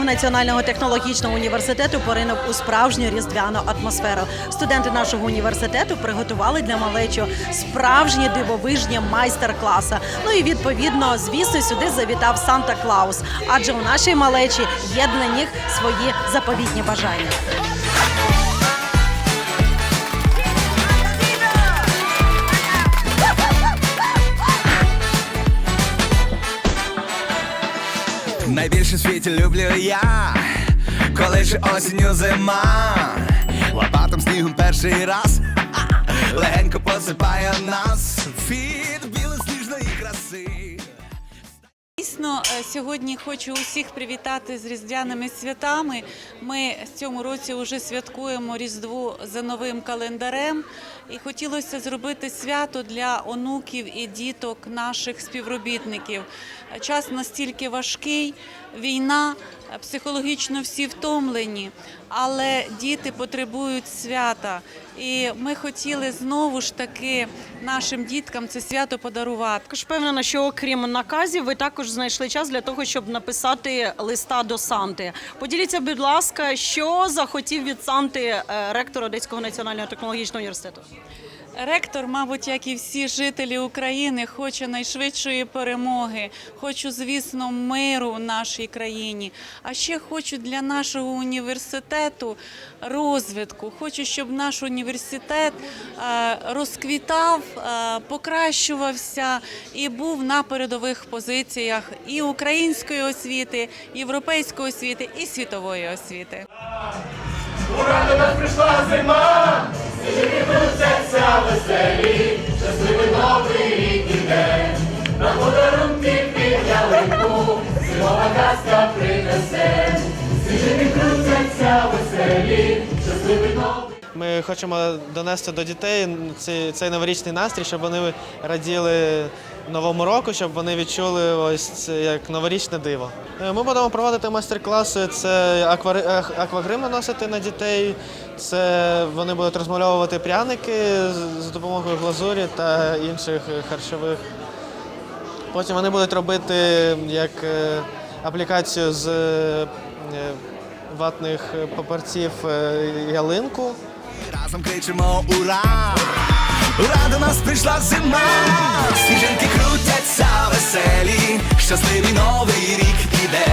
Одеського національного технологічного університету поринув у справжню різдвяну атмосферу. Студенти нашого університету приготували для малечу справжні дивовижні майстер-класи. Ну і відповідно, звісно, сюди завітав Санта Клаус, адже у нашій малечі є для них свої заповітні бажання. Найбільше в світі люблю я, коли ж осінню зима, лопатом снігом перший раз, легенько посипає нас від білосніжної краси. Дійсно, е, сьогодні хочу усіх привітати з різдвяними святами. Ми в цьому році вже святкуємо Різдво за новим календарем, і хотілося зробити свято для онуків і діток наших співробітників. Час настільки важкий, війна, психологічно всі втомлені, але діти потребують свята. І ми хотіли знову ж таки нашим діткам це свято подарувати. Також впевнена, що окрім наказів, ви також знайшли час для того, щоб написати листа до Санти. Поділіться, будь ласка, що захотів від Санти е, ректор Одеського національного технологічного університету. Ректор, мабуть, як і всі жителі України, хоче найшвидшої перемоги. Хочу, звісно, миру в нашій країні. А ще хочу для нашого університету розвитку. Хочу, щоб наш університет е, розквітав, е, покращувався і був на передових позиціях і української освіти, і європейської освіти, і світової освіти. Ура, до нас прийшла зима, сніги крутяться веселі, щасливий новий рік іде, на принесе, крутяться веселі, щасливий новий. Ми хочемо донести до дітей цей, новорічний настрій, щоб вони раділи новому року, щоб вони відчули ось це як новорічне диво. Е, Ми будемо проводити майстер-класи. Це аквагрим наносити на дітей. Це вони будуть розмальовувати пряники за допомогою глазурі та інших е, харчових. Потім вони будуть робити як е, аплікацію з е, ватних папорців е, ялинку. Разом кричимо ура! Ура, до нас прийшла зима! Сніжинки крутяться веселі, щасливий новий рік іде.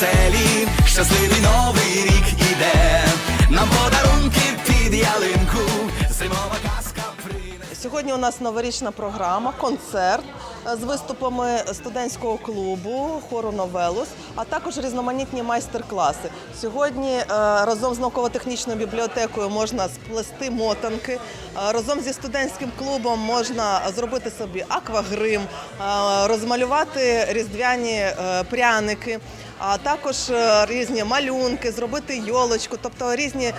Веселі, щасливий новий рік іде. Нам подарунки під ялинку, зимова казка принесе. Сьогодні у нас новорічна програма, концерт е, з виступами студентського клубу хору Новелус, а також різноманітні майстер-класи. Сьогодні е, разом з науково-технічною бібліотекою можна сплести мотанки. е, Разом зі студентським клубом можна зробити собі аквагрим, розмалювати різдвяні пряники. А також е, різні малюнки, зробити йолочку, тобто різні е,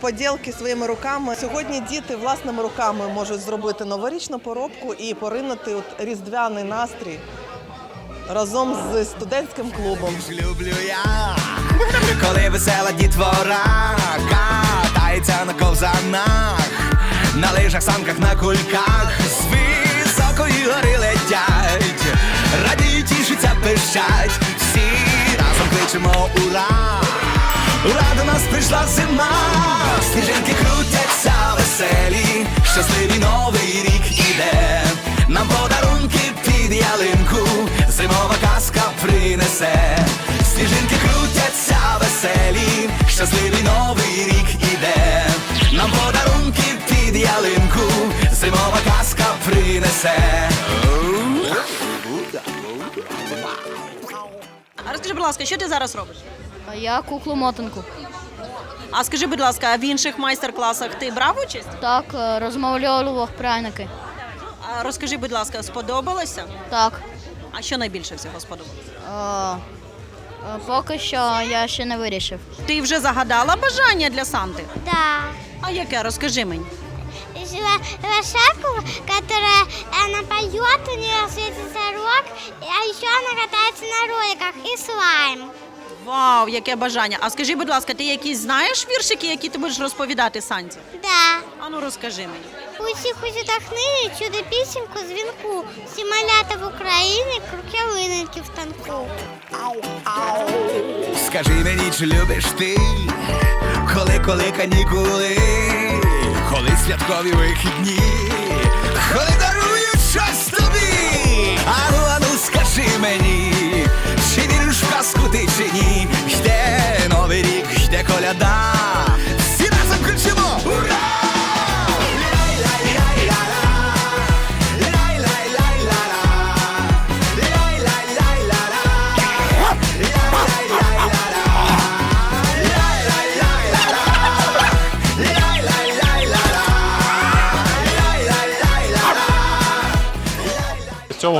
поділки своїми руками. Сьогодні діти власними руками можуть зробити новорічну поробку і поринути різдвяний настрій разом з студентським клубом. люблю я, коли весела дітвора катається на ковзанах, на лижах, санках, на кульках, з високої гори летять, радіють, тішаться, пищать, всі кличемо ура! Ура, до нас прийшла зима, сніжинки крутяться веселі, щасливий новий рік іде, нам подарунки під ялинку, зимова казка принесе, сніжинки крутяться веселі, щасливий новий рік іде, нам подарунки під ялинку, зимова казка принесе. А розкажи, будь ласка, що ти зараз робиш? А я куклу мотанку. А скажи, будь ласка, а в інших майстер-класах ти брав участь? Так, е, розмовлював пряники. А розкажи, будь ласка, сподобалося? Так. А що найбільше всього сподобалося? Е, е, поки що я ще не вирішив. Ти вже загадала бажання для Санти? Да. А яке? Розкажи мені. Лошадку, которая она поет, у нее светится рог, а еще она катается на роликах и слайм. Вау, яке бажання! А скажи, будь ласка, ти якісь знаєш віршики, які ти будеш розповідати Санті? Да. А ну розкажи мені. Усі хочуть книги, чуди пісеньку дзвінку. Всі малята в Україні, круг ялинки в танку. Скажи мені, чи любиш ти, коли, коли канікули, коли святкові вихідні, коли дарують щось тобі. Ану, ану, скажи мені, чи віриш в казку ти чи ні? Йде новий рік, йде коляда. Всі разом кричимо! Ура!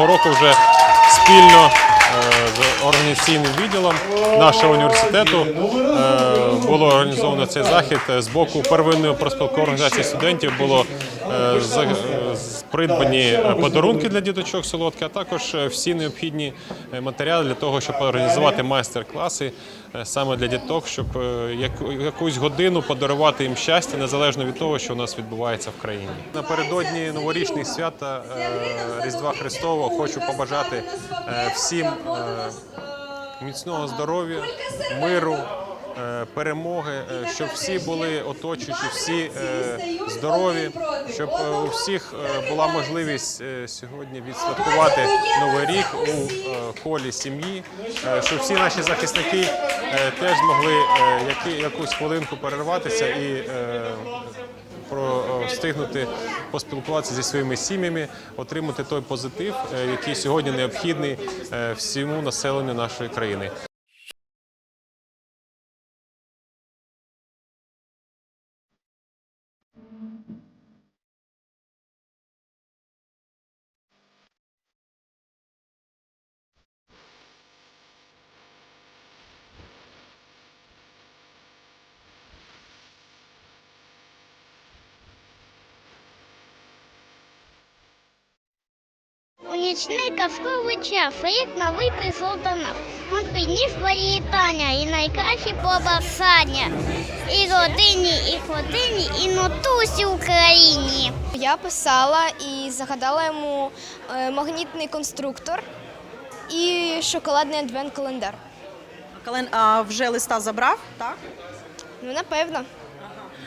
2007 року вже спільно е, з організаційним відділом нашого університету е, було організовано цей захід з боку первинної проспілкової організації студентів. Було е, придбані подарунки для діточок солодкі, а також е, всі необхідні е, матеріали для того, щоб організувати майстер-класи е, саме для діток, щоб е, яку- якусь годину подарувати їм щастя, незалежно від того, що у нас відбувається в країні. Напередодні новорічних свят та е, Різдва Христового хочу побажати е, всім е, міцного здоров'я, миру. Е, Перемоги, е, щоб всі були оточуючі, всі е, здорові, щоб у всіх була можливість сьогодні відсвяткувати новий рік у колі сім'ї, щоб всі наші захисники теж змогли якусь хвилинку перерватися і встигнути поспілкуватися зі своїми сім'ями, отримати той позитив, який сьогодні необхідний всьому населенню нашої країни. Нічний казковий час, як новий прийшов до нас. Він підніс свої вітання і найкращі побажання. І родині, і родині, і нотусі Україні. Я писала і загадала йому е, магнітний конструктор і шоколадний адвент-календар. А вже листа забрав, так? Ну, напевно.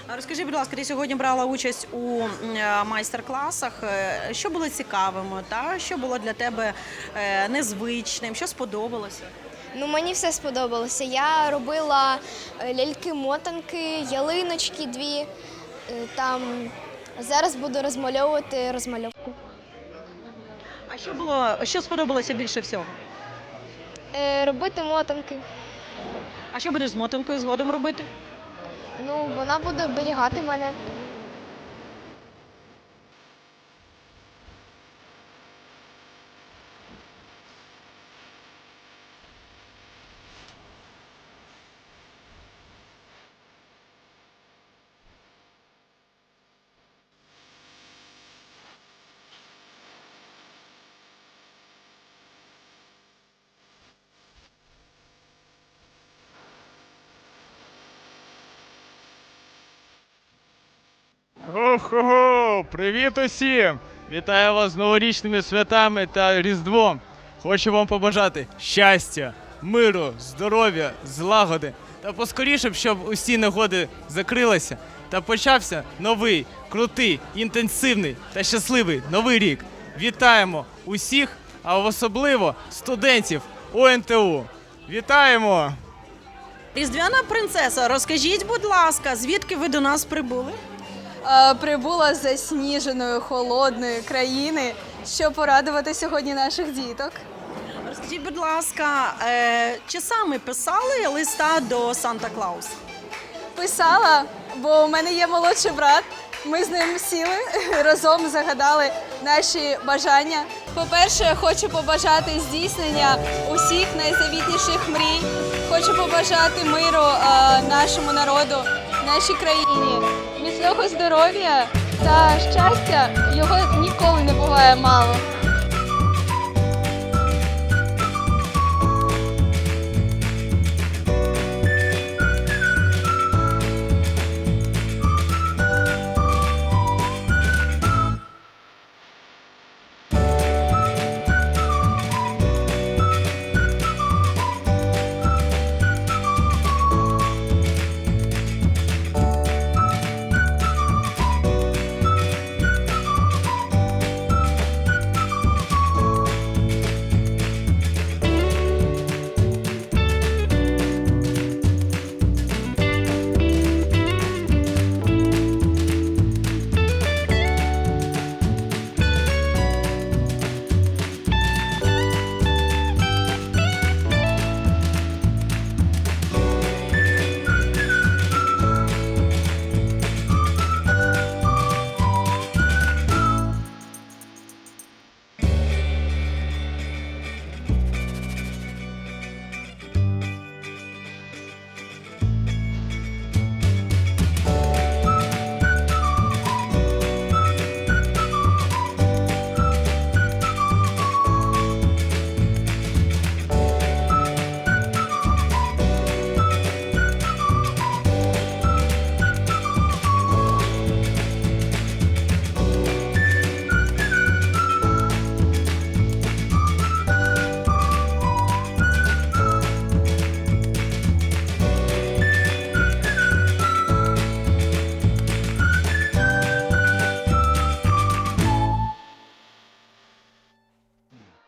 Розкажи, будь ласка, ти сьогодні брала участь у е, майстер-класах. Е, Що було цікавим, та? що було для тебе е, незвичним, що сподобалося? Ну, мені все сподобалося. Я робила ляльки-мотанки, ялиночки дві. Там зараз буду розмальовувати розмальовку. А що було, що сподобалося більше всього? Е, Робити мотанки. А що будеш з мотинкою згодом робити? Ну, вона буде оберігати мене. Охо, привіт усім! Вітаю вас з новорічними святами та Різдвом. Хочу вам побажати щастя, миру, здоров'я, злагоди та поскоріше, щоб усі негоди закрилися та почався новий, крутий, інтенсивний та щасливий новий рік. Вітаємо усіх, а особливо студентів ОНТУ. Вітаємо! Різдвяна принцеса, розкажіть, будь ласка, звідки ви до нас прибули? Е, прибула з засніженої холодної країни, щоб порадувати сьогодні наших діток. Розкажіть, будь ласка, е, чи саме писали листа до Санта Клауса? Писала, бо у мене є молодший брат. Ми з ним сіли разом загадали наші бажання. По-перше, я хочу побажати здійснення усіх найзавітніших мрій. Хочу побажати миру е, нашому народу, нашій країні, міцного здоров'я та щастя. Його ніколи не буває мало.